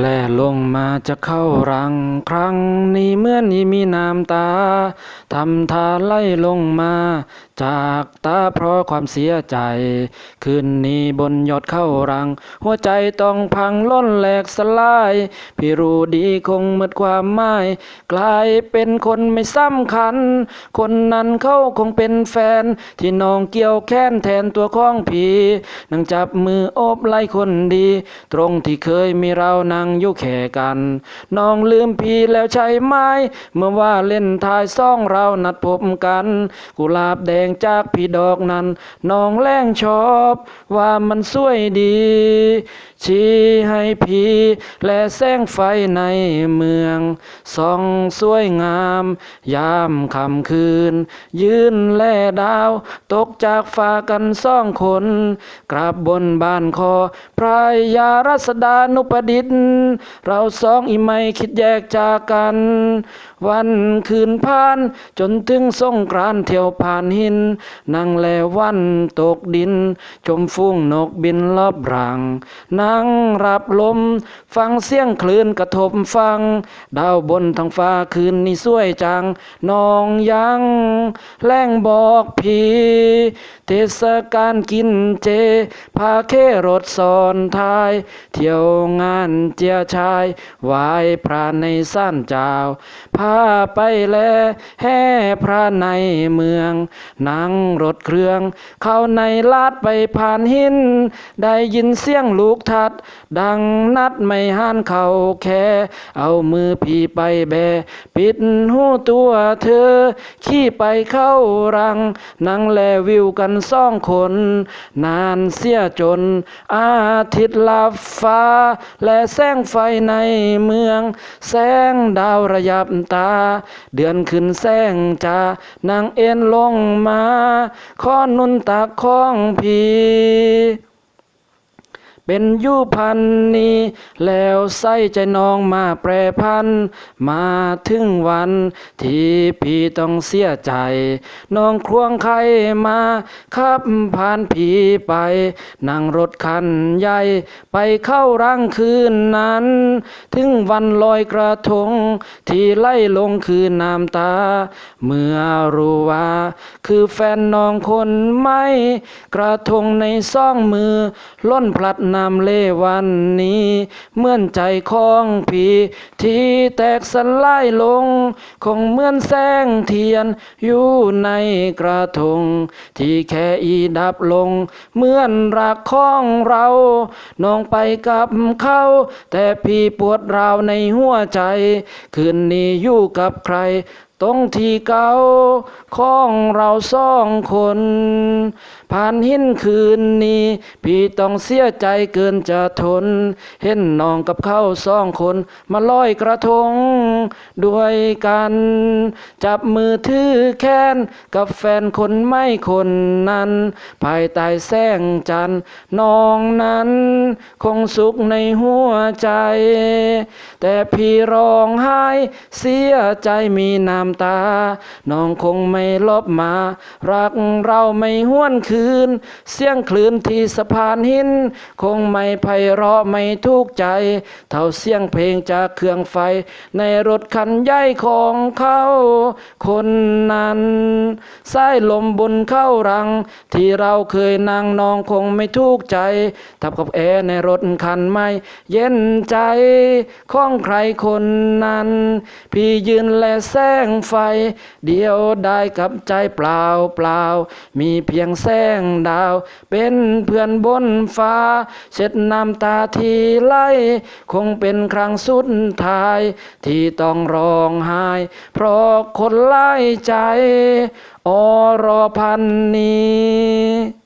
แล่ลงมาจะเข้ารังครั้งนี้เหมื่อนนี้มีน้ำตา ทำทาไล่ลงมา จากตาเพราะความเสียใจ คืนนี้บนยอดเข้ารัง หัวใจต้องพังล้นแหลกสลาย พี่รู้ดีคงหมดความหมาย กลายเป็นคนไม่สำคัญ คนนั้นเขาคงเป็นแฟน ที่น้องเกี่ยวแค้นแทนตัวของพี่นั่งจับมือโอบไล่คนดี ตรงที่เคยมีเรานั่งอยู่แค่กัน น้องลืมพี่แล้วใช่ไหม เมื่อว่าเล่นทายซ่องเรานัดพบกัน กุหลาบแดงจากพี่ดอกนั้น น้องแรงชอบ ว่ามันสวยดี ชี้ให้พี่และแสงไฟในเมืองส่องสวยงาม ยามค่ำคืน ยืนแลดาว ตกจากฟ้ากันสองคน กราบบนบ้านคอพระยารัศดานุปดิษฐ์เราสองอีไม่คิดแยกจากกัน วันคืนผ่าน จนถึงสงกรานเที่ยวผ่านหิน นั่งแลวันตกดิน ชมฟุ้งนกบินรอบรัง นั่งรับลม ฟังเสียงคลื่นกระทบฟัง ดาวบนท้องฟ้าคืนนี้สวยจังน้องยังแรงบอกพี่เทศกาลกินเจ พาเครถสอนทาย เที่ยวงานเจียชายไหวพระในสั้นเจ้าพาไปแลแห่พระในเมือง นั่งรถเครื่อง เข้าในลาดไปผ่านหิน ได้ยินเสียงลูกทัด ดังนัดไม่หันเขาแค่ เอามือพี่ไปแบ ปิดหูตัวเธอ ขี่ไปเข้ารัง นั่งแลวิวกันสองคน นานเสียจน อาทิตย์ลับฟ้า และแสงไฟในเมือง แสงดาวระยับตา เดือนขึ้นแสงจ้านางเอ็นลงมาขอนุนตักของพี เป็นยุพันนี้ แล้วใส่ใจน้องมาแปรพัน มาถึงวัน ที่พี่ต้องเสียใจ น้องควงใครมาขับผ่านพี่ไป นั่งรถคันใหญ่ ไปเข้ารังคืนนั้น ถึงวันลอยกระทง ที่ไล่ลงคือน้ำตา เมื่อรู้ว่า คือแฟนน้องคนไม่ กระทงในซ่องมือ ล้นพลัดนำเลวันนี้ เหมือนใจของพี่ที่แตกสลายลง คงเหมือนแสงเทียนอยู่ในกระทง ที่แค่อีดับลง เหมือนรักของเราน้องไปกับเขาแต่พี่ปวดร้าวในหัวใจ คืนนี้อยู่กับใครตรงที่เก่าของเราสองคน ผ่านหินคืนนี้ พี่ต้องเสียใจเกินจะทน เห็นน้องกับเขาสองคนมาลอยกระทงด้วยกัน จับมือถือแขนกับแฟนคนไม่คนนั้น ภายใต้แสงจันทร์น้องนั้น คงสุขในหัวใจ แต่พี่ร้องไห้เสียใจมีน้ำตา น้องคงไม่ลบมา รักเราไม่ห้วนคืนเสียงคลื่นที่สะพานหิน คงไม่ไพเราะไม่ทุกข์ใจ เท่าเสียงเพลงจากเครื่องไฟ ในรถคันใหญ่ของเขา คนนั้นสายลมบนเข้ารัง ที่เราเคยนั่งนองคงไม่ทุกข์ใจ ทับกับแอร์ในรถคันไม่เย็นใจของใครคนนั้น พี่ยืนและแสงไฟ เดียวได้กับใจเปล่าเปล่า มีเพียงแสงงดาว เป็นเพื่อนบนฟ้า เสร็จน้ำตาทีไหลคงเป็นครั้งสุดท้าย ที่ต้องร้องไห้ เพราะคนไล่ใจ อรพันนี้